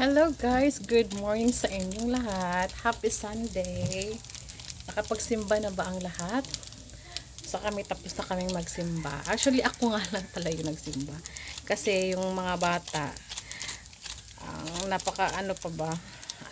Hello guys, good morning sa inyong lahat. Happy Sunday. Nakapagsimba na ba ang lahat? So kami tapos na kaming magsimba. Actually ako nga lang talaga yung nagsimba. Kasi yung mga bata, ang napaka ano pa ba,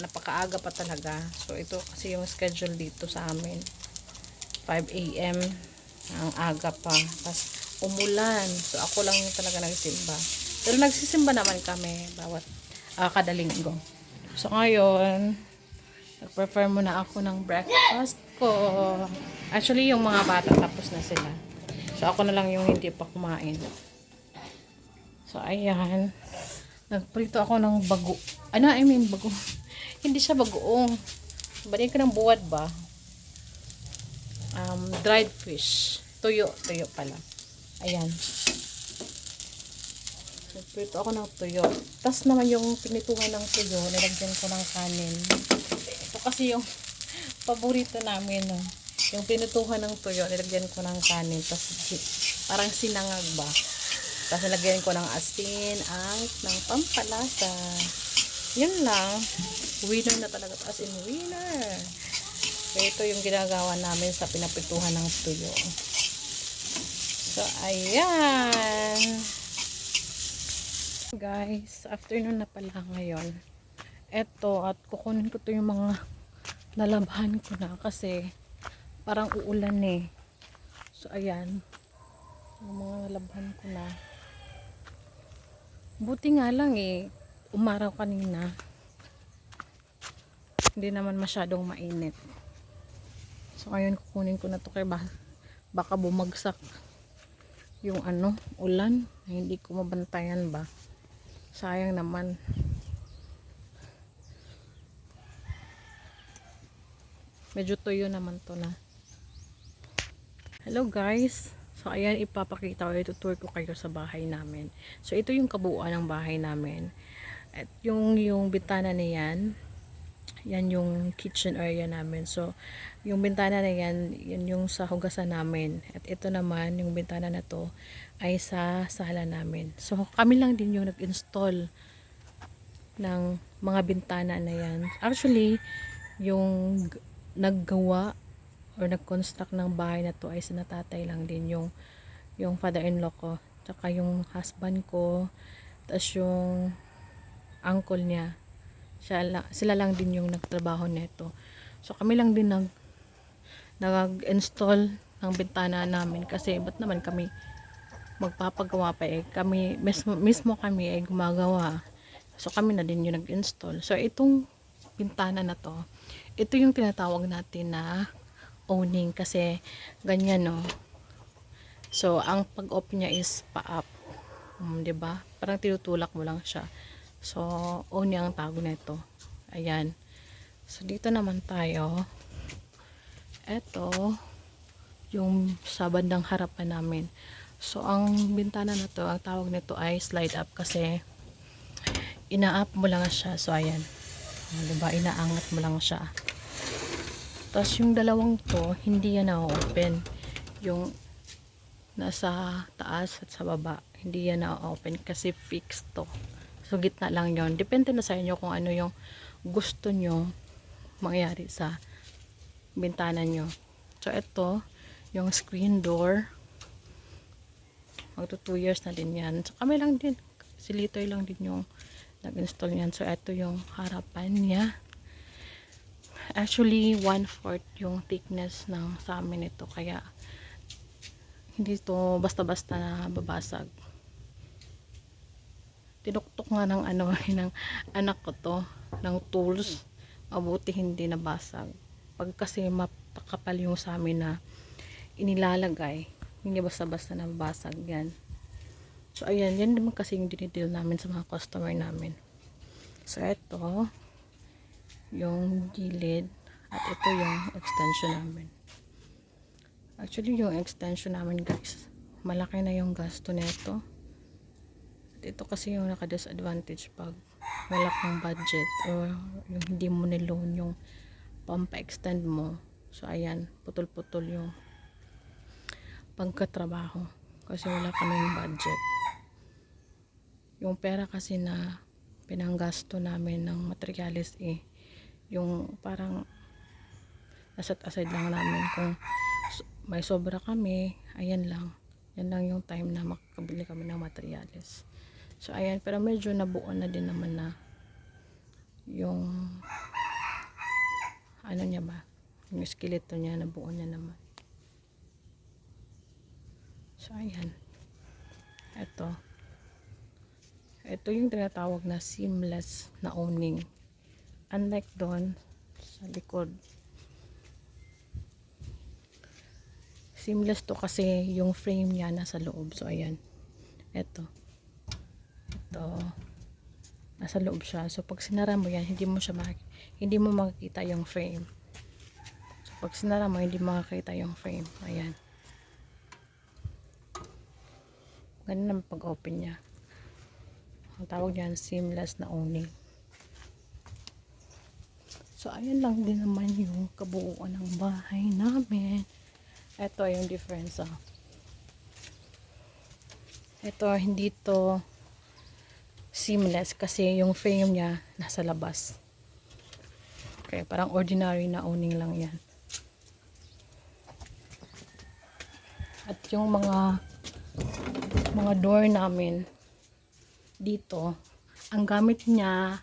napakaaga pa talaga. So ito kasi yung schedule dito sa amin. 5 a.m. ang aga pa. Tapos umulan. So ako lang yung talaga nagsimba. Pero nagsisimba naman kami bawat ah, kada linggo. So ngayon, nag-prepare muna ako ng breakfast ko. Actually, yung mga bata tapos na sila. So ako na lang yung hindi pa kumain. So ayan. Nagprito ako ng bago. Ano, I mean bago. hindi siya bagoong. Balik ko ng buwad ba? Um, dried fish. Tuyo. Tuyo pala. Ayan. Nagprito ako ng tuyo. Tapos naman yung pinituhan ng tuyo, nilagyan ko ng kanin. Ito kasi yung paborito namin. No? Yung pinituhan ng tuyo, nilagyan ko ng kanin. Tapos parang sinangag ba. Tapos nilagyan ko ng asin at ng pampalasa. Yun lang. Winner na talaga. As in winner. Ito yung ginagawa namin sa pinapituhan ng tuyo. So, ayan. Guys, afternoon na pala ngayon. Eto, at kukunin ko to yung mga nalabhan ko na kasi parang uulan eh. So, ayan. Yung mga nalabhan ko na. Buti nga lang eh. Umaraw kanina. Hindi naman masyadong mainit. So, ngayon kukunin ko na to kay ba baka bumagsak yung ano, ulan. Hindi ko mabantayan ba. Sayang naman. Medyo tuyo naman to na. Hello guys. So ayan ipapakita ko, itutour ko kayo sa bahay namin. So ito yung kabuuan ng bahay namin. At yung yung bintana na yan, yung kitchen area namin. So yung bintana na yan, yan yung sa hugasan namin. At ito naman, yung bintana na to, ay sa sala namin. So, kami lang din yung nag-install ng mga bintana na yan. Actually, yung naggawa or nag-construct ng bahay na to ay sinatatay lang din yung yung father-in-law ko. Tsaka yung husband ko. Tapos yung uncle niya. Siya la- sila lang din yung nagtrabaho nito. So, kami lang din nag nag-install ng bintana namin kasi ba't naman kami magpapagawa pa eh? Kami mismo, mismo kami ay gumagawa. So kami na din yung nag-install. So itong bintana na to ito yung tinatawag natin na owning kasi ganyan no? So ang pag-off niya is pa-up. Um, 'di ba? Parang tinutulak mo lang siya so owning ang tawag nito. Ayan. So dito naman tayo. Eto yung sa bandang harapan namin. So ang bintana na to ang tawag nito ay slide up kasi ina-up mo lang siya. So ayan. O, diba? Inaangat mo lang siya. Tapos yung dalawang to hindi yan na-open. Yung nasa taas at sa baba hindi yan na-open kasi fixed to so gitna lang yon depende na sa inyo kung ano yung gusto nyo mangyari sa bintana nyo. So, ito, yung screen door. Magto 2 years na din yan. So, kami lang din. Si Litoy lang din yung nag-install yan. So, ito yung harapan niya. Actually, 1/4 yung thickness ng sa amin ito. Kaya, hindi to basta-basta na babasag. Tinuktok nga ng ano, ng anak ko to, ng tools. Mabuti hindi nabasag. Pag kasi mapakapal yung sa amin na inilalagay hindi basta-basta nabasag yan. So ayan yan naman kasi yung dinidil namin sa mga customer namin. So ito yung gilid at ito yung extension namin. Actually yung extension namin guys malaki na yung gasto nito ito kasi yung naka-disadvantage pag wala kang budget or yung hindi mo niloan yung pampa-extend mo. So, ayan, putol-putol yung pagkatrabaho. Kasi wala kaming budget. Yung pera kasi na pinanggasto namin ng materialis eh yung parang naset aside lang namin kung may sobra kami ayan lang yan lang yung time na makakabili kami ng materialis so ayan pero medyo nabuo na din naman na yung ano niya ba? Yung skeleto niya nabuo niya naman. So ayan. Eto. Ito yung tinatawag na seamless na owning unlike doon sa likod. Seamless to kasi yung frame niya nasa loob. So ayan. Ito ito nasa loob siya. So pag sinara mo yan hindi mo siya hindi mo makikita yung frame. So pag sinara mo hindi mo makikita yung frame. Ayan. Ganun naman pag open niya. Ang tawag niyan seamless na owning so ayan lang din naman yung kabuuan ng bahay namin. Ito yung difference ah. Ito hindi to seamless kasi yung frame niya nasa labas okay parang ordinary na owning lang yan at yung mga mga door namin dito, ang gamit niya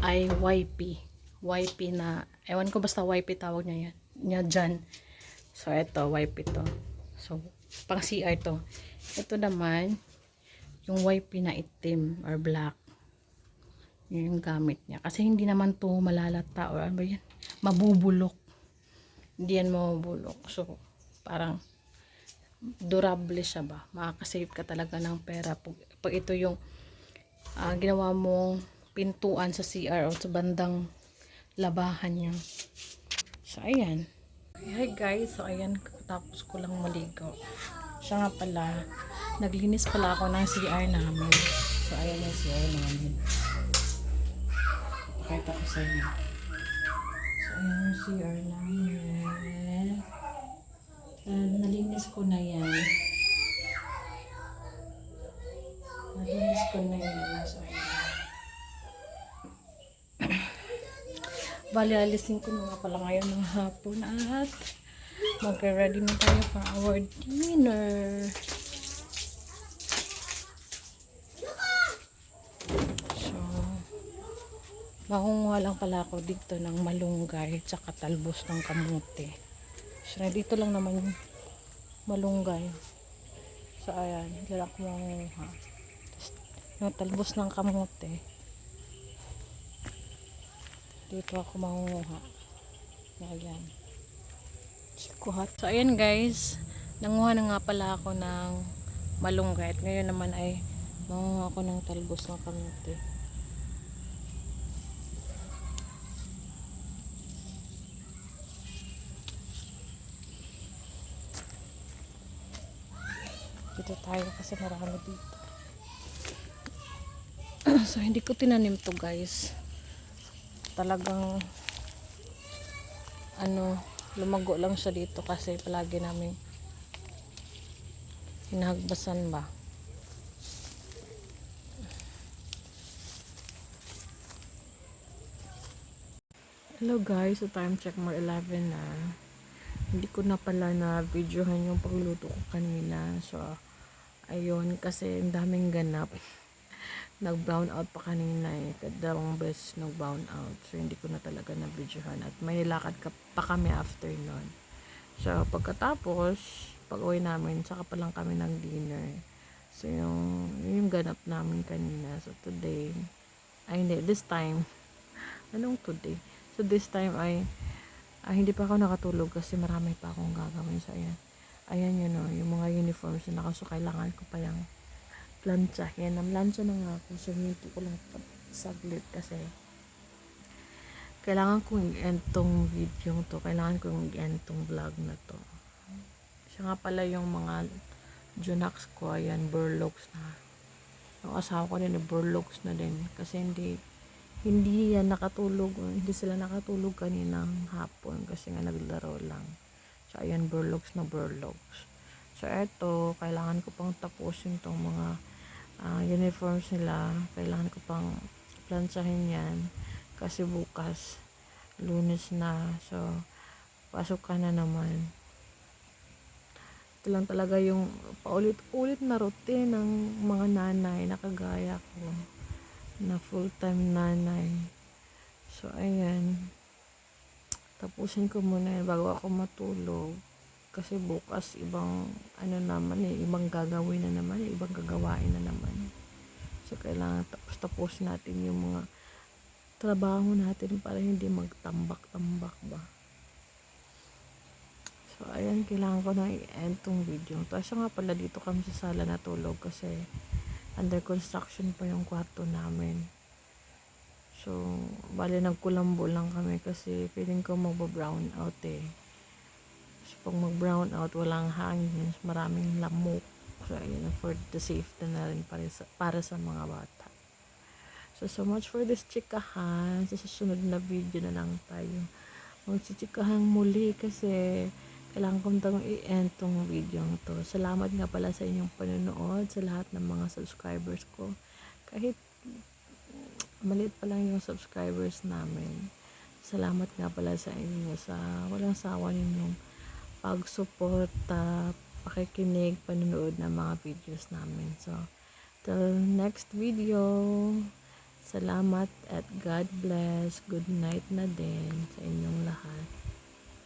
ay YP. YP na, ewan ko basta YP tawag niya yan. Niya dyan. So, ito, YP to. So, pang CR to. Ito naman, yung YP na itim or black. Yun yung gamit niya. Kasi hindi naman to malalata or ano yan? Mabubulok. Hindi yan mabubulok. So, parang durable siya ba? Makakasave ka talaga ng pera. Pag, pag ito yung ah, ginawa mong pintuan sa CR o sa bandang labahan niya. So, ayan. Hi guys, so ayan, tapos ko lang maligo. Siya nga pala, naglinis pala ako ng CR namin. So, ayan yung CR namin. Pakita ko sa inyo. So, ayan yung CR namin. Uh, nalinis ko na yan. Nalinis ko na yan. So, ayan. Bali, alisin ko na pala ngayon ng hapon at magre-ready na tayo for our dinner. So, makunguha lang pala ako dito ng malunggay tsaka talbos ng kamote. So, dito lang naman malunggay. So, ayan. Dito ako mangunguha. Yung talbos ng kamote. Dito ako mangunguha. Ayan. Kuhat. So, ayan guys. Nanguha na nga pala ako ng malunggay. At ngayon naman ay mangunguha ako ng talbos ng kamote. Dito tayo kasi marami dito. so, hindi ko tinanim to guys. Talagang ano, lumago lang siya dito kasi palagi namin hinahagbasan ba. Hello guys, so time check more 11 na. Hindi ko na pala na videohan yung pagluto ko kanina. So, ayun, kasi ang daming ganap. Nag-brown out pa kanina eh. Kadalawang beses nag-brown out. So, hindi ko na talaga na videohan. At may lakad ka pa kami after nun. So, pagkatapos, pag uwi namin, saka pa lang kami ng dinner. So, yung, yung ganap namin kanina. So, today, ay hindi, this time, anong today? So, this time ay, ah, hindi pa ako nakatulog kasi marami pa akong gagawin. So, ayan. Ayan yun o, yung mga uniforms na nakaso, kailangan ko pa yung plancha. Yan, namlansya na nga ako. So, hinti ko lang saglit kasi kailangan kong i-end tong video to. Kailangan kong i-end tong vlog na to. Siya nga pala yung mga Junax ko, ayan, burlocks na. Yung asawa ko din, burlocks na din. Kasi hindi, hindi yan nakatulog. Hindi sila nakatulog kaninang hapon kasi nga naglaro lang. So, ayan, burlocks na burlocks. So, eto, kailangan ko pang tapusin tong mga ah, uniforms nila. Kailangan ko pang plansahin yan. Kasi bukas, lunes na. So, pasok ka na naman. Ito lang talaga yung paulit-ulit na routine ng mga nanay na kagaya ko. Na full-time nanay. So, ayan. Tapusin ko muna yan bago ako matulog. Kasi bukas ibang ano naman eh, ibang gagawin na naman, eh, ibang gagawain na naman. So, kailangan tapos tapusin natin yung mga trabaho natin para hindi magtambak-tambak ba. So, ayan, kailangan ko na i-end tong video. Tapos nga pala dito kami sa sala natulog kasi under construction pa yung kwarto namin. So, bali nagkulambo lang kami kasi feeling ko magba-brown out eh. So, pag mag-brown out, walang hangin, maraming lamok. So, ayun, for the safety na rin para sa, para sa mga bata. So, so much for this chikahan. Sa susunod na video na lang tayo. Magchichikahan muli kasi kailangan kong tong i-end tong video to. Salamat nga pala sa inyong panonood, sa lahat ng mga subscribers ko. Kahit maliit pa lang yung subscribers namin. Salamat nga pala sa inyo sa walang sawa ninyong pagsuporta, pakikinig, panonood ng mga videos namin. So, till next video, salamat at God bless. Good night na din sa inyong lahat.